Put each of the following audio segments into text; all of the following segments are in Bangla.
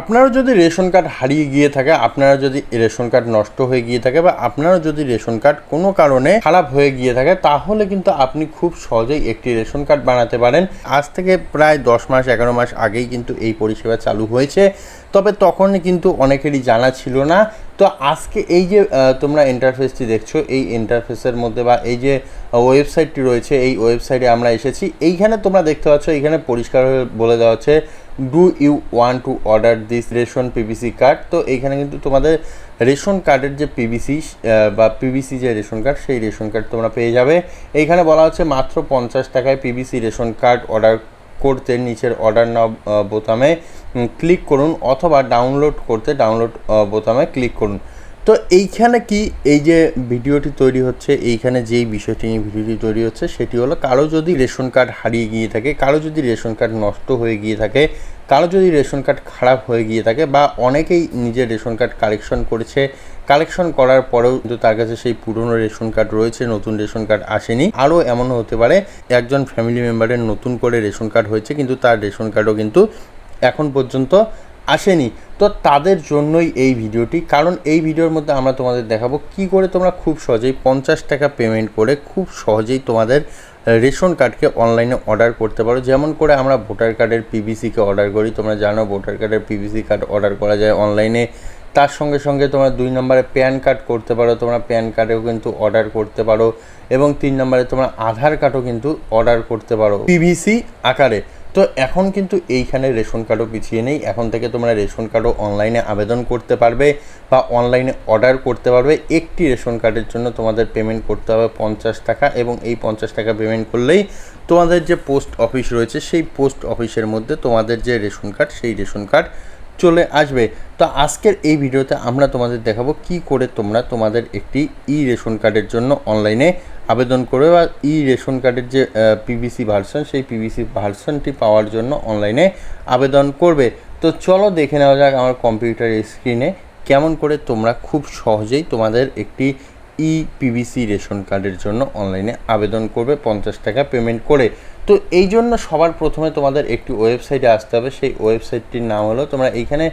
আপনারও যদি রেশন কার্ড হারিয়ে গিয়ে থাকে আপনারা যদি রেশন কার্ড নষ্ট হয়ে গিয়ে থাকে বা আপনারও যদি রেশন কার্ড কোনো কারণে খারাপ হয়ে গিয়ে থাকে, তাহলে কিন্তু আপনি খুব সহজেই একটি রেশন কার্ড বানাতে পারেন। আজ থেকে প্রায় দশ মাস, এগারো মাস আগেই কিন্তু এই পরিষেবা চালু হয়েছে। তবে তখন কিন্তু অনেকেরই জানা ছিল না। তো আজকে এই যে তোমরা ইন্টারফেসটি দেখছ, এই ইন্টারফেসের মধ্যে বা এই যে ওয়েবসাইটটি রয়েছে, এই ওয়েবসাইটে আমরা এসেছি। এইখানে তোমরা দেখতে পাচ্ছ, এইখানে পরিষ্কার বলে দেওয়া হচ্ছে do you want to order this ration PVC card তো এইখানে কিন্তু তোমাদের রেশন কার্ডের যে পিভিসি বা পিভিসি যে রেশন কার্ড সেই রেশন কার্ড তোমরা পেয়ে যাবে। এইখানে বলা হচ্ছে মাত্র পঞ্চাশ টাকায় পিভিসি রেশন কার্ড অর্ডার করতে, নিচের অর্ডার নাও বোতামে ক্লিক করুন অথবা ডাউনলোড করতে ডাউনলোড বোতামে ক্লিক করুন। তো এইখানে কি এই যে ভিডিওটি তৈরি হচ্ছে, এইখানে যেই বিষয়টি নিয়ে ভিডিওটি তৈরি হচ্ছে, সেটি হলো কারও যদি রেশন কার্ড হারিয়ে গিয়ে থাকে, কারও যদি রেশন কার্ড নষ্ট হয়ে গিয়ে থাকে, কারও যদি রেশন কার্ড খারাপ হয়ে গিয়ে থাকে বা অনেকেই নিজের রেশন কার্ড কালেকশন করেছে, কালেকশন করার পরেও কিন্তু তার কাছে সেই পুরনো রেশন কার্ড রয়েছে, নতুন রেশন কার্ড আসেনি। আরও এমনও হতে পারে, একজন ফ্যামিলি মেম্বারের নতুন করে রেশন কার্ড হয়েছে, কিন্তু তার রেশন কার্ডও কিন্তু এখন পর্যন্ত আসেনি। তো তাদের জন্যই এই ভিডিওটি। কারণ এই ভিডিওর মধ্যে আমরা তোমাদের দেখাবো কি করে তোমরা খুব সহজেই পঞ্চাশ টাকা পেমেন্ট করে খুব সহজেই তোমাদের রেশন কার্ডকে অনলাইনে অর্ডার করতে পারো। যেমন করে আমরা ভোটার কার্ডের পিভিসিকে অর্ডার করি। তোমরা জানো ভোটার কার্ডের পিভিসি কার্ড অর্ডার করা যায় অনলাইনে তার সঙ্গে সঙ্গে তোমরা দুই নম্বরে প্যান কার্ড করতে পারো। তোমরা প্যান কার্ডেও কিন্তু অর্ডার করতে পারো। এবং তিন নম্বরে তোমরা আধার কার্ডও কিন্তু অর্ডার করতে পারো। পিভিসি আকারে। তো এখন কিন্তু এইখানে রেশন কার্ডও পিছিয়ে নেই। এখন থেকে তোমরা রেশন কার্ডও অনলাইনে আবেদন করতে পারবে বা অনলাইনে অর্ডার করতে পারবে। একটি রেশন কার্ডের জন্য তোমাদের পেমেন্ট করতে হবে পঞ্চাশ টাকা এবং এই পঞ্চাশ টাকা পেমেন্ট করলেই তোমাদের যে পোস্ট অফিস রয়েছে, সেই পোস্ট অফিসের মধ্যে তোমাদের যে রেশন কার্ড, সেই রেশন কার্ড চলে আসবে। তো আজকের এই ভিডিওতে আমরা তোমাদের দেখাবো কি করে তোমরা তোমাদের একটি ই রেশন কার্ডের জন্য অনলাইনে আবেদন করে বা ই রেশন কার্ডের যে পিবিসি ভার্সন সেই পিবিসি ভার্সনটি পাওয়ার জন্য অনলাইনে আবেদন করবে। তো চলো দেখে নেওয়া যাক আমার কম্পিউটার স্ক্রিনে কেমন করে তোমরা খুব সহজেই তোমাদের একটি ই পিবিসি রেশন কার্ডের জন্য অনলাইনে আবেদন করবে, পঞ্চাশ টাকা পেমেন্ট করে। তো এই জন্য সবার প্রথমে তোমাদের একটি ওয়েবসাইটে আসতে হবে। সেই ওয়েবসাইটটির নাম হলো তোমরা এইখানে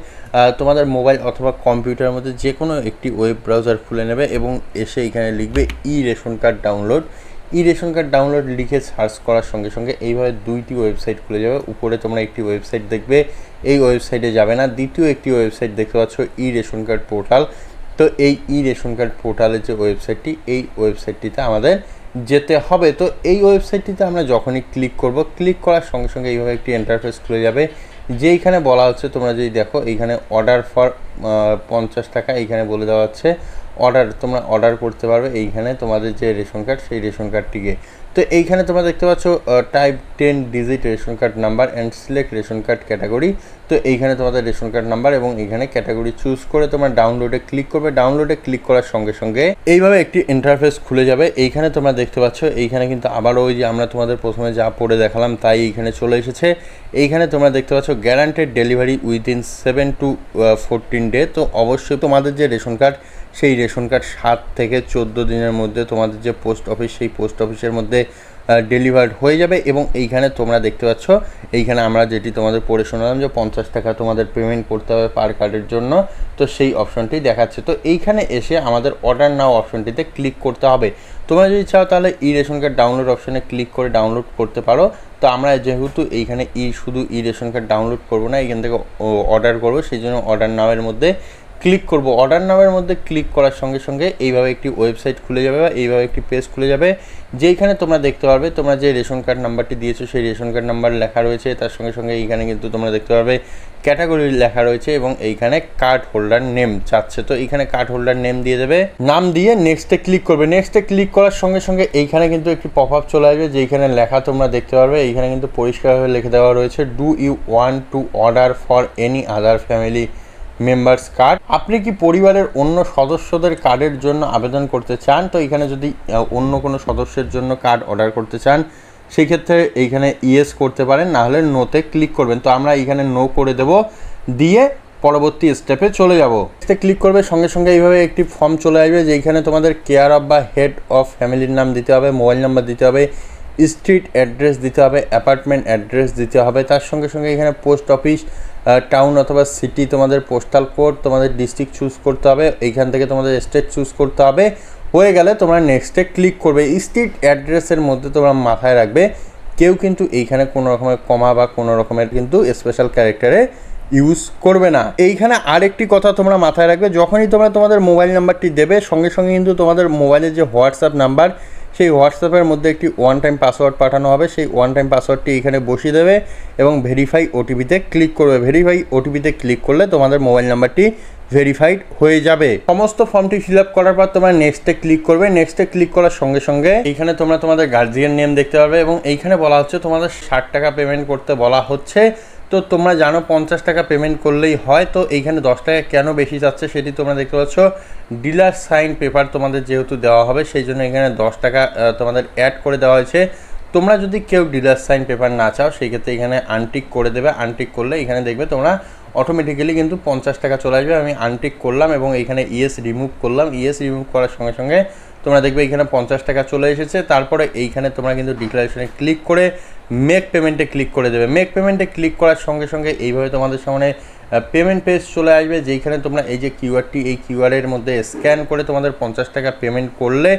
তোমাদের মোবাইল অথবা কম্পিউটারের মধ্যে যে কোনো একটি ওয়েব ব্রাউজার খুলে নেবে এবং এসে এখানে লিখবে e ration card download. E ration card download লিখে সার্চ করার সঙ্গে সঙ্গে এইভাবে দুইটি ওয়েবসাইট খুলে যাবে। উপরে তোমরা একটি ওয়েবসাইট দেখবে, এই ওয়েবসাইটে যাবে না। দ্বিতীয় একটি ওয়েবসাইট দেখতে পাচ্ছ, ই রেশন কার্ড পোর্টাল। তো এই ই রেশন কার্ড পোর্টালের যে ওয়েবসাইটটি, এই ওয়েবসাইটটিতে আমাদের যেতে হবে, তো এই ওয়েবসাইটটিতে আমরা যখনই ক্লিক করব, ক্লিক করার সঙ্গে সঙ্গে এইভাবে একটি ইন্টারফেস খুলে যাবে, যেইখানে বলা হচ্ছে তোমরা যদি দেখো এইখানে অর্ডার ফর পঞ্চাশ টাকা এইখানে বলে দেওয়া হচ্ছে। অর্ডার তোমরা অর্ডার করতে পারবে। এইখানে তোমাদের যে রেশন কার্ড সেই রেশন কার্ডটিকে তো এইখানে তোমরা দেখতে পাচ্ছ type ten digit ration card number and select ration card category তো এইখানে তোমাদের রেশন কার্ড নাম্বার এবং এইখানে ক্যাটাগরি চুজ করে তোমরা ডাউনলোডে ক্লিক করবে। ডাউনলোডে ক্লিক করার সঙ্গে সঙ্গে এইভাবে একটি ইন্টারফেস খুলে যাবে। এইখানে তোমরা দেখতে পাচ্ছ, এইখানে কিন্তু আবারও ওই যে আমরা তোমাদের প্রথমে যা পড়ে দেখালাম, তাই এইখানে চলে এসেছে। এইখানে তোমরা দেখতে পাচ্ছ guaranteed delivery within seven to fourteen day তো অবশ্যই তোমাদের যে রেশন কার্ড সেই রেশন কার্ড সাত থেকে চোদ্দ দিনের মধ্যে তোমাদের যে পোস্ট অফিস, সেই পোস্ট অফিসের মধ্যে ডেলিভার্ড হয়ে যাবে এবং এইখানে তোমরা দেখতে পাচ্ছ, এইখানে আমরা যেটি তোমাদের পড়ে শোনালাম যে পঞ্চাশ টাকা তোমাদের পেমেন্ট করতে হবে পার কার্ডের জন্য, তো সেই অপশনটি দেখাচ্ছে। তো এইখানে এসে আমাদের অর্ডার নাও অপশনটিতে ক্লিক করতে হবে। তোমরা যদি চাও তাহলে ই রেশন কার্ড ডাউনলোড অপশনে ক্লিক করে ডাউনলোড করতে পারো। তো আমরা যেহেতু এইখানে ই শুধু ই রেশন কার্ড ডাউনলোড করব না, এইখান থেকে অর্ডার করব, সেই জন্য অর্ডার নামের মধ্যে ক্লিক করব। অর্ডার নামের মধ্যে ক্লিক করার সঙ্গে সঙ্গে এইভাবে একটি ওয়েবসাইট খুলে যাবে বা এইভাবে একটি পেজ খুলে যাবে, যেইখানে তোমরা দেখতে পারবে, তোমরা যে রেশন কার্ড নাম্বারটি দিয়েছ সেই রেশন কার্ড নাম্বার লেখা রয়েছে। তার সঙ্গে সঙ্গে এইখানে কিন্তু তোমরা দেখতে পারবে ক্যাটাগরি লেখা রয়েছে এবং এইখানে কার্ড হোল্ডার নেম চাচ্ছে। তো এইখানে কার্ড হোল্ডার নেম দিয়ে দেবে। নাম দিয়ে নেক্সটে ক্লিক করবে। নেক্সটে ক্লিক করার সঙ্গে সঙ্গে এইখানে কিন্তু একটি পপ আপ চলে আসবে, যেইখানে লেখা তোমরা দেখতে পারবে। এইখানে কিন্তু পরিষ্কারভাবে লিখে দেওয়া রয়েছে do you want to order for any other family members card. আপনি কি পরিবারের অন্য সদস্যদের কার্ডের জন্য আবেদন করতে চান? তো এখানে যদি অন্য কোনো সদস্যের জন্য কার্ড অর্ডার করতে চান সেই ক্ষেত্রে এইখানে ইয়েস করতে পারেন না হলে নোতে ক্লিক করবেন। তো আমরা এইখানে নো করে দেব, দিয়ে পরবর্তী স্টেপে চলে যাব। এতে ক্লিক করবে, সঙ্গে সঙ্গে এইভাবে একটি ফর্ম চলে আসবে যেখানে তোমাদের কেয়ার অফ বা হেড অফ ফ্যামিলির নাম দিতে হবে, মোবাইল নাম্বার দিতে হবে স্ট্রিট অ্যাড্রেস দিতে হবে অ্যাপার্টমেন্ট অ্যাড্রেস দিতে হবে। তার সঙ্গে সঙ্গে এখানে পোস্ট অফিস টাউন অথবা সিটি তোমাদের পোস্টাল কোড তোমাদের ডিস্ট্রিক্ট চুজ করতে হবে। এইখান থেকে তোমাদের স্টেট চুজ করতে হবে। হয়ে গেলে তোমরা নেক্সটে ক্লিক করবে। স্ট্রিট অ্যাড্রেসের মধ্যে তোমরা মাথায় রাখবে, কেউ কিন্তু এইখানে কোনো রকমের কমা বা কোনো রকমের কিন্তু স্পেশাল ক্যারেক্টারে ইউজ করবে না। এইখানে আরেকটি কথা তোমরা মাথায় রাখবে, যখনই তোমরা তোমাদের মোবাইল নাম্বারটি দেবে, সঙ্গে সঙ্গে কিন্তু তোমাদের মোবাইলের যে হোয়াটসঅ্যাপ নাম্বার সেই হোয়াটসঅ্যাপের মধ্যে একটি ওয়ান টাইম পাসওয়ার্ড পাঠানো হবে। সেই ওয়ান টাইম পাসওয়ার্ডটি এখানে বসিয়ে দেবে এবং ভেরিফাই ওটিপিতে ক্লিক করবে। ভেরিফাই ওটিপিতে ক্লিক করলে তোমাদের মোবাইল নাম্বারটি ভেরিফাইড হয়ে যাবে। সমস্ত ফর্মটি ফিল আপ করার পর তোমরা নেক্সটে ক্লিক করবে। নেক্সটে ক্লিক করার সঙ্গে সঙ্গে এইখানে তোমরা তোমাদের গার্জিয়ান নেম দেখতে পারবে এবং এইখানে বলা হচ্ছে তোমাদের ষাট টাকা পেমেন্ট করতে বলা হচ্ছে। তো তোমরা জানো পঞ্চাশ টাকা পেমেন্ট করলেই হয়, তো এইখানে দশ টাকা কেন বেশি যাচ্ছে সেটি তোমরা দেখতে পাচ্ছ। ডিলার সাইন পেপার তোমাদের যেহেতু দেওয়া হবে, সেই জন্য এখানে দশ টাকা তোমাদের অ্যাড করে দেওয়া হয়েছে। তোমরা যদি কেউ ডিলার সাইন পেপার না চাও, সেই ক্ষেত্রে এখানে আনটিক করে দেবে। আনটিক করলে এখানে দেখবে তোমরা অটোমেটিক্যালি কিন্তু পঞ্চাশ টাকা চলে আসবে। আমি আনটিক করলাম এবং এখানে ইএস রিমুভ করলাম। ইএস রিমুভ করার সঙ্গে সঙ্গে তোমরা দেখবে এখানে পঞ্চাশ টাকা চলে এসেছে। তারপরে এইখানে তোমরা কিন্তু ডিক্লারেশনে ক্লিক করে মেক পেমেন্টে ক্লিক করে দেবে। মেক পেমেন্টে ক্লিক করার সঙ্গে সঙ্গে এইভাবে তোমাদের সামনে পেমেন্ট পেজ চলে আসবে, যেইখানে তোমরা এই যে কিউআরটি এই কিউআরের মধ্যে স্ক্যান করে তোমাদের পঞ্চাশ টাকা পেমেন্ট করলে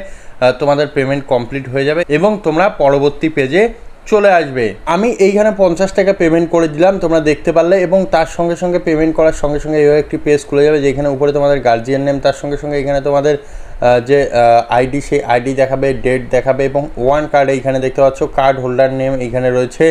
তোমাদের পেমেন্ট কমপ্লিট হয়ে যাবে এবং তোমরা পরবর্তী পেজে চলে আসবে। আমি এইখানে পঞ্চাশ টাকা পেমেন্ট করে দিলাম, তোমরা দেখতে পারলে এবং তার সঙ্গে সঙ্গে পেমেন্ট করার সঙ্গে সঙ্গে এইভাবে একটি পেজ খুলে যাবে, যেখানে উপরে তোমাদের গার্জিয়ান নেম তার সঙ্গে সঙ্গে এখানে তোমাদের যে আইডি সেই আইডি দেখাবে ডেট দেখাবে এবং ওয়ান কার্ড এইখানে দেখতে পাচ্ছ কার্ড হোল্ডার নেম এইখানে রয়েছে,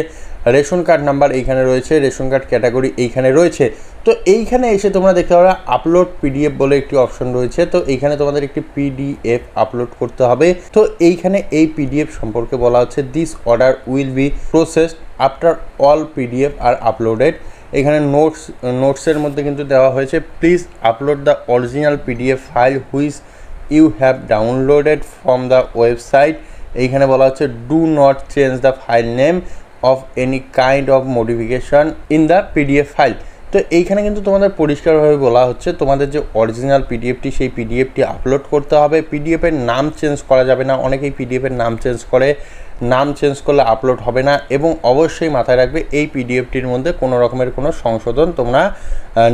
রেশন কার্ড নাম্বার এইখানে রয়েছে, রেশন কার্ড ক্যাটাগরি এইখানে রয়েছে। তো এইখানে এসে তোমরা দেখতে পাবে আপলোড পিডিএফ বলে একটি অপশন রয়েছে। তো এইখানে তোমাদের একটি পিডিএফ আপলোড করতে হবে। তো এইখানে এই পিডিএফ সম্পর্কে বলা হচ্ছে this order will be processed after all PDF are uploaded এখানে নোটস নোটসের মধ্যে কিন্তু দেওয়া হয়েছে please upload the original PDF file which you have downloaded from the website এইখানে বলা হচ্ছে do not change the file name of any kind of modification in the PDF file তো এইখানে কিন্তু তোমাদের পরিষ্কারভাবে বলা হচ্ছে, তোমাদের যে অরিজিনাল পিডিএফটি সেই পিডিএফটি আপলোড করতে হবে। পিডিএফের নাম চেঞ্জ করা যাবে না। অনেকেই পিডিএফের নাম চেঞ্জ করে, নাম চেঞ্জ করলে আপলোড হবে না এবং অবশ্যই মাথায় রাখবে, এই পিডিএফটির মধ্যে কোনো রকমের কোনো সংশোধন তোমরা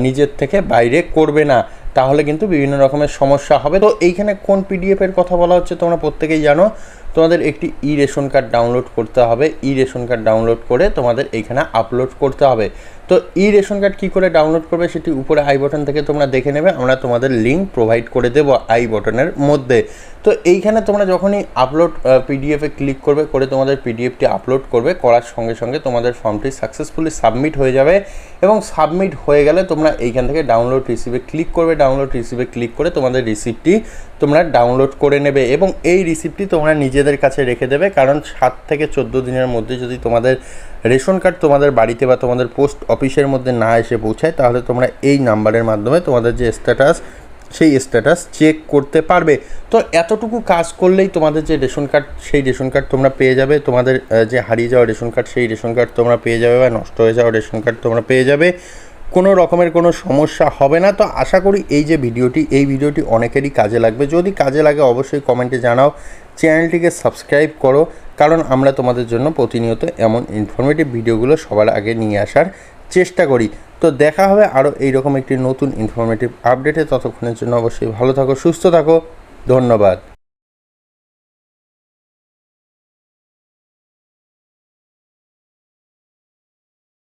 নিজের থেকে বাইরে করবে না। তাহলে কিন্তু বিভিন্ন রকমের সমস্যা হবে। তো এইখানে কোন পিডিএফের কথা বলা হচ্ছে তোমরা প্রত্যেকেই জানো। তোমাদের একটি ই রেশন কার্ড ডাউনলোড করতে হবে। ই রেশন কার্ড ডাউনলোড করে তোমাদের এইখানে আপলোড করতে হবে। তো ই রেশন কার্ড কী করে ডাউনলোড করবে সেটি উপরে আই বটন থেকে তোমরা দেখে নেবে, আমরা তোমাদের লিঙ্ক প্রোভাইড করে দেবো আই বটনের মধ্যে। তো এইখানে তোমরা যখনই আপলোড পিডিএফে ক্লিক করবে, করে তোমাদের পিডিএফটি আপলোড করবে, করার সঙ্গে সঙ্গে তোমাদের ফর্মটি সাকসেসফুলি সাবমিট হয়ে যাবে এবং সাবমিট হয়ে গেলে তোমরা এইখান থেকে ডাউনলোড রিসিভে ক্লিক করবে ডাউনলোড রিসিভে ক্লিক করে তোমাদের রিসিপ্টটি তোমরা ডাউনলোড করে নেবে এবং এই রিসিপ্টটি তোমরা নিজেদের কাছে রেখে দেবে, কারণ সাত থেকে চোদ্দ দিনের মধ্যে যদি তোমাদের রেশন কার্ড তোমাদের বাড়িতে বা তোমাদের পোস্ট অফিসের মধ্যে না এসে পৌঁছায়, তাহলে তোমরা এই নাম্বারের মাধ্যমে তোমাদের যে স্ট্যাটাস সেই স্ট্যাটাস চেক করতে পারবে। তো এতটুকু কাজ করলেই তোমাদের যে রেশন কার্ড, সেই রেশন কার্ড তোমরা পেয়ে যাবে। তোমাদের যে হারিয়ে যাওয়া রেশন কার্ড, সেই রেশন কার্ড তোমরা পেয়ে যাবে বা নষ্ট হয়ে যাওয়া রেশন কার্ড তোমরা পেয়ে যাবে। কোনো রকমের কোনো সমস্যা হবে না। তো আশা করি এই যে ভিডিওটি, এই ভিডিওটি অনেকেরই কাজে লাগবে। যদি কাজে লাগে, অবশ্যই কমেন্টে জানাও। চ্যানেলটিকে সাবস্ক্রাইব করো, কারণ আমরা তোমাদের জন্য প্রতিনিয়ত এমন ইনফরমেটিভ ভিডিওগুলো সবার আগে নিয়ে আসার চেষ্টা করি। তো দেখা হবে আরও এইরকম একটি নতুন ইনফরমেটিভ আপডেটে ততক্ষণের জন্য অবশ্যই ভালো থাকো, সুস্থ থাকো। ধন্যবাদ।